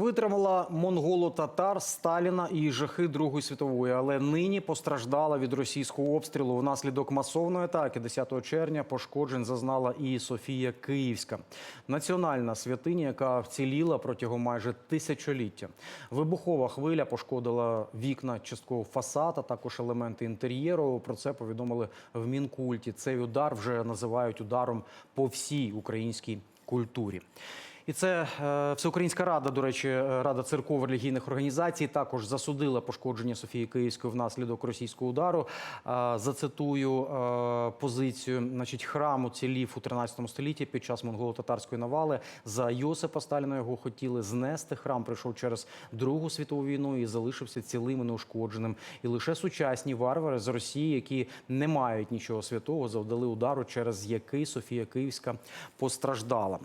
Витримала монголо-татар Сталіна і жахи Другої світової, але нині постраждала від російського обстрілу. Внаслідок масовної атаки 10 червня пошкоджень зазнала і Софія Київська, національна святиня, яка вціліла протягом майже тисячоліття. Вибухова хвиля пошкодила вікна, частково фасад, також елементи інтер'єру. Про це повідомили в мінкульті. Цей удар вже називають ударом по всій українській культурі. І це е, Всеукраїнська рада, до речі, е, рада церков релігійних організацій також засудила пошкодження Софії Київської внаслідок російського удару. Е, Зацитую позицію. Значить, храм уцілів у 13 столітті під час монголо-татарської навали. За Йосипа Сталіна його хотіли знести. Храм прийшов через Другу світову війну і залишився цілим і неушкодженим. І лише сучасні варвари з Росії, які не мають нічого святого, завдали удару, через який Софія Київська постраждала.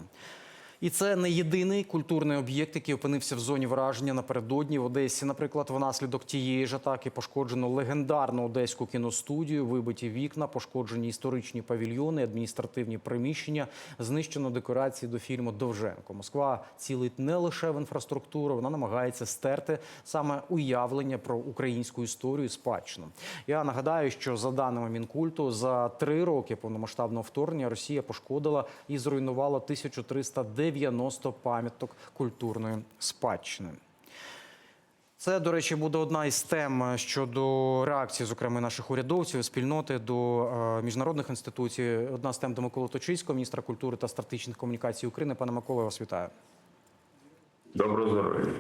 І це не єдиний культурний об'єкт, який опинився в зоні враження напередодні в Одесі. Наприклад, внаслідок тієї ж атаки пошкоджено легендарну одеську кіностудію, вибиті вікна, пошкоджені історичні павільйони, адміністративні приміщення, знищено декорації до фільму Довженко. Москва цілить не лише в інфраструктуру, вона намагається стерти саме уявлення про українську історію спадщину. Я нагадаю, що за даними мінкульту, за три роки повномасштабного вторгнення Росія пошкодила і зруйнувала 1390 пам'яток культурної спадщини. Це, до речі, буде одна із тем щодо реакції, зокрема наших урядовців, спільноти до е, міжнародних інституцій. Одна з тем до Миколи Точицького, міністра культури та стратегічних комунікацій України. Пане Микола, я вас вітаю. Доброго здоров'я.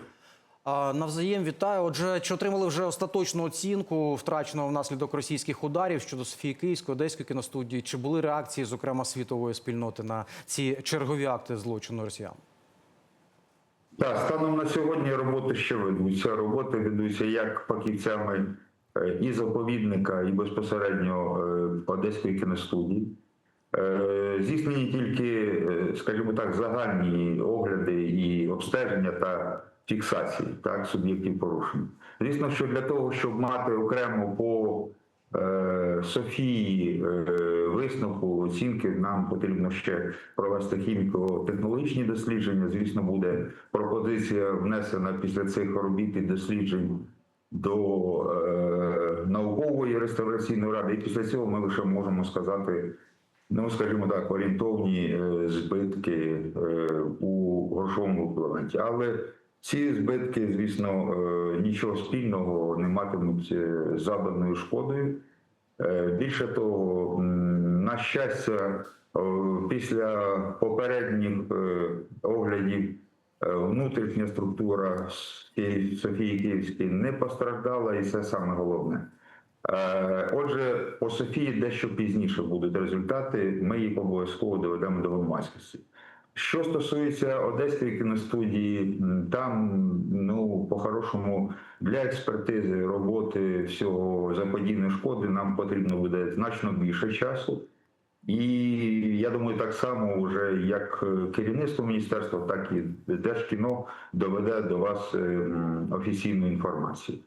Навзаєм вітаю. Отже, чи отримали вже остаточну оцінку втраченого внаслідок російських ударів щодо Софії Київської, Одеської кіностудії? Чи були реакції, зокрема світової спільноти, на ці чергові акти злочину росіян? Так, станом на сьогодні роботи ще ведуться. Роботи ведуться як фахівцями е, і заповідника, і безпосередньо е, Одеської кіностудії. Е, Здійснені тільки, скажімо так, загальні огляди і обстеження та фіксації так, суб'єктів порушень. Звісно, що для того, щоб мати окремо по е, Софії е, висновку оцінки, нам потрібно ще провести хіміко-технологічні дослідження. Звісно, буде пропозиція внесена після цих робіт і досліджень до е, наукової реставраційної ради. І після цього ми лише можемо сказати, ну скажімо так, орієнтовні е, збитки е, у грошовому еквіваленті. Але ці збитки, звісно, е, нічого спільного не матимуть е, з завданою шкодою. Е, Більше того, на щастя, після попередніх оглядів внутрішня структура Софії Київської не постраждала, і це саме головне. Отже, по Софії дещо пізніше будуть результати. Ми їх обов'язково доведемо до громадськості. Що стосується Одеської кіностудії, там ну по-хорошому для експертизи роботи всього заподійної шкоди нам потрібно буде значно більше часу. І я думаю, так само вже як е, керівництво міністерства, так і Держкіно доведе до вас е, офіційну інформацію.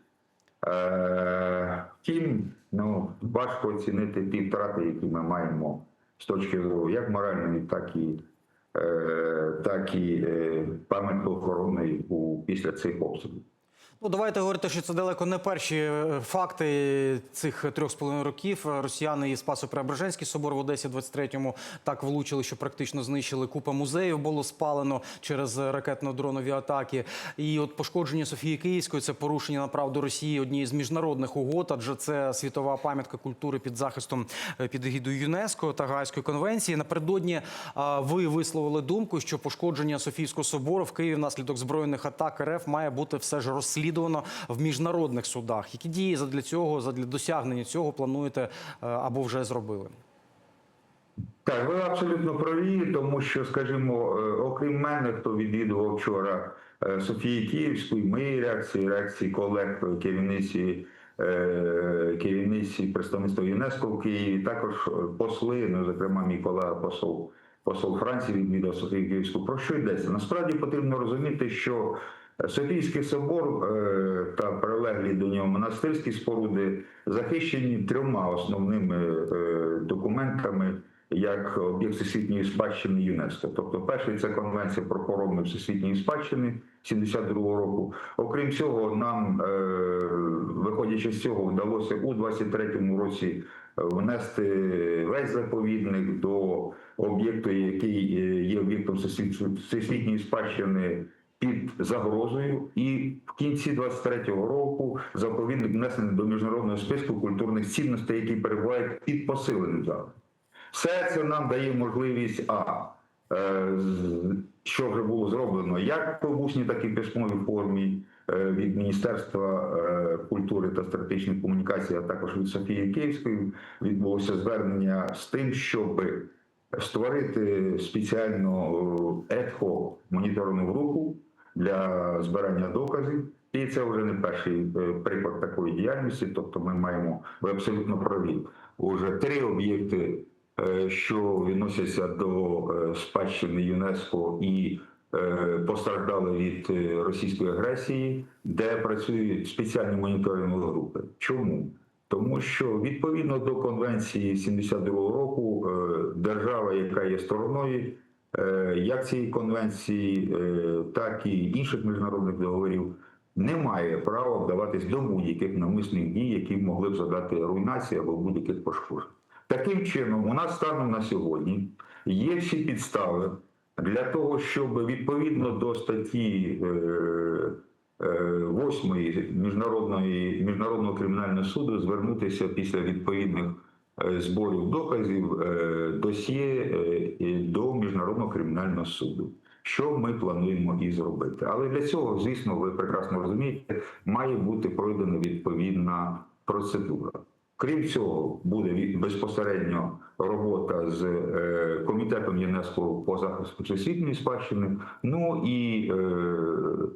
Е, Втім, ну важко оцінити ті втрати, які ми маємо з точки зору як моральної, так і так і пам'ять пам'ятко-охоронної у після цих обстрілів. Ну, давайте говорити, що це далеко не перші е, факти цих трьох з половиною років. Росіяни і Спасо-Преображенський собор в Одесі 23-му так влучили, що практично знищили. Купа музеїв було спалено через ракетно-дронові атаки. І от пошкодження Софії Київської це порушення на правду Росії однієї з міжнародних угод, адже це світова пам'ятка культури під захистом е, під егідою ЮНЕСКО та Гаазької конвенції. Напередодні ви висловили думку, що пошкодження Софійського собору в Києві внаслідок збройних атак РФ має бути все ж розслідувано в міжнародних судах. Які дії задля цього, задля досягнення цього плануєте е, або вже зробили? Так, ви абсолютно праві, тому що, скажімо, е, окрім мене, хто відвідував вчора е, Софії Київську, і мої реакції, реакції колег керівниці, керівниці представництва ЮНЕСКО в Києві, також посли, ну, зокрема, мій колега посол, посол Франції відвідав Софію Київську. Про що йдеться? Насправді потрібно розуміти, що Софійський собор е, та прилеглі до нього монастирські споруди захищені трьома основними е, документами як об'єкт всесвітньої спадщини ЮНЕСКО. Тобто, перший це конвенція про охорону всесвітньої спадщини 72-го року. Окрім цього, нам, е, виходячи з цього, вдалося у 23-му році внести весь заповідник до об'єкту, який є об'єктом всесвітньої спадщини під загрозою, і в кінці 23-го року заповідник внесений до міжнародного списку культурних цінностей, які перебувають під посиленим захистом. Все це нам дає можливість а. е, Що вже було зроблено як в усній, так і письмовій формі е, від Міністерства е, культури та стратегічних комунікацій, а також від Софії Київської, відбулося звернення з тим, щоб створити спеціальну етхо моніторну групу для збирання доказів. І це вже не перший е, приклад такої діяльності. Тобто, ми маємо ви абсолютно праві. Уже три об'єкти, е, що відносяться до е, спадщини ЮНЕСКО і постраждали від російської агресії, де працюють спеціальні моніторингові групи. Чому? Тому що відповідно до конвенції 72 року держава, яка є стороною, як цієї конвенції, е, так і інших міжнародних договорів, не має права вдаватись до будь-яких намисних дій, які могли б задати руйнацію або будь-яких пошкоджень. Таким чином, у нас станом на сьогодні є всі підстави для того, щоб відповідно до статті е, 8 міжнародної міжнародного кримінального суду звернутися після відповідних е, зборів доказів е, досьє е, до міжнародного кримінального суду. Що ми плануємо і зробити, але для цього, звісно, ви прекрасно розумієте, має бути пройдена відповідна процедура. Крім цього, буде безпосередньо робота з е, комітетом ЮНЕСКО по захисту всесвітньої спадщини, ну і е,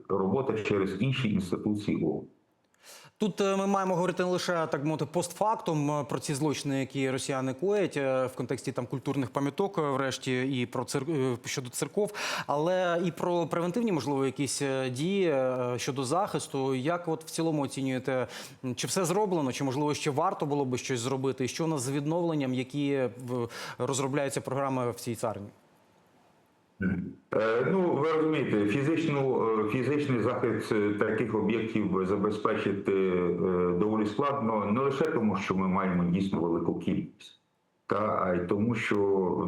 робота через інші інституції ООН. Тут е, ми маємо говорити не лише так мовити постфактум е, про ці злочини, які росіяни коять е, в контексті там культурних пам'яток, врешті, і про цир... щодо церков, але і про превентивні, можливо, якісь дії щодо захисту. Як от в цілому оцінюєте, чи все зроблено, чи можливо ще варто було би щось зробити? І що у нас з відновленням, які розробляються програми в цій царні? Е, Ну, ви розумієте, фізичну, е, фізичний захист е, таких об'єктів забезпечити доволі складно не лише тому, що ми маємо дійсно велику кількість, та а й тому, що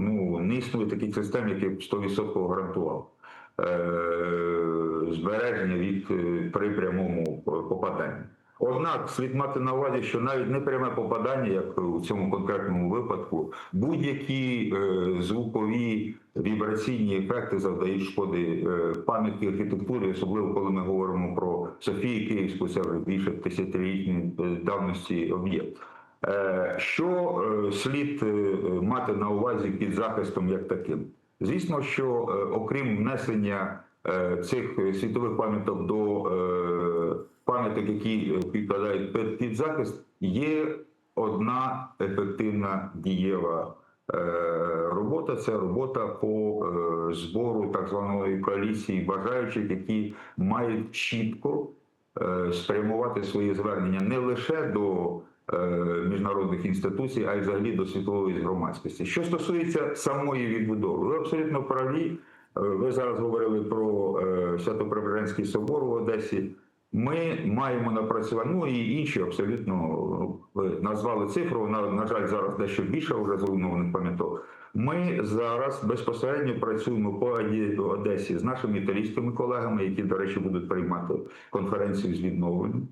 ну не існує таких систем, які б 100% гарантував збереження від при прямому попаданні. Однак слід мати на увазі, що навіть непряме попадання, як у цьому конкретному випадку, будь-які е, звукові вібраційні ефекти завдають шкоди е, пам'ятки архітектури, особливо коли ми говоримо про Софію Київську, це вже більше десятилітньої е, давності об'єкт. Що слід мати на увазі під захистом як таким? Звісно, що окрім внесення цих світових пам'яток до пам'яток, які підпадають під, захист, є одна ефективна дієва е, робота. Це робота по е, збору так званої коаліції бажаючих, які мають чітко е, спрямувати свої звернення не лише до міжнародних інституцій, а й взагалі до світової громадськості. Що стосується самої відбудови, ви абсолютно праві. Ви зараз говорили про Свято-Преображенський собор в Одесі. Ми маємо напрацювати, ну і інші абсолютно назвали цифру. На, на жаль, зараз дещо більше вже зруйнованих пам'яток. Ми зараз безпосередньо працюємо по Одесі з нашими італійськими колегами, які, до речі, будуть приймати конференцію з відновлення.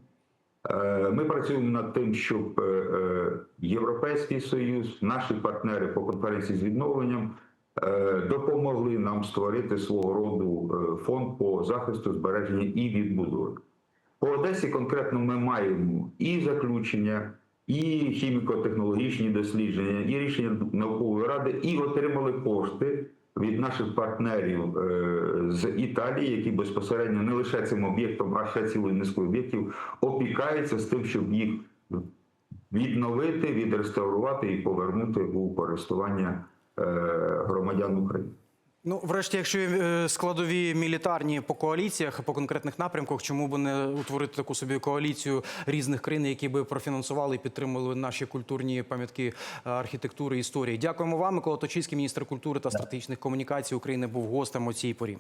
Е, Ми працюємо над тим, щоб е, е, Європейський Союз, наші партнери по конференції з відновленням допомогли нам створити свого роду фонд по захисту збереження і відбудови. По Одесі конкретно ми маємо і заключення, і хіміко-технологічні дослідження, і рішення наукової ради, і отримали кошти від наших партнерів е, з Італії, які безпосередньо не лише цим об'єктом, а ще цілою низкою об'єктів опікаються з тим, щоб їх відновити, відреставрувати і повернути у користування е, громадян України. Ну, врешті, якщо є е, складові мілітарні по коаліціях, по конкретних напрямках, чому б не утворити таку собі коаліцію різних країн, які би профінансували і підтримували наші культурні пам'ятки архітектури архітектури історії? Дякуємо вам, Микола Точицький, міністр культури та стратегічних комунікацій України, був гостем у цій порі.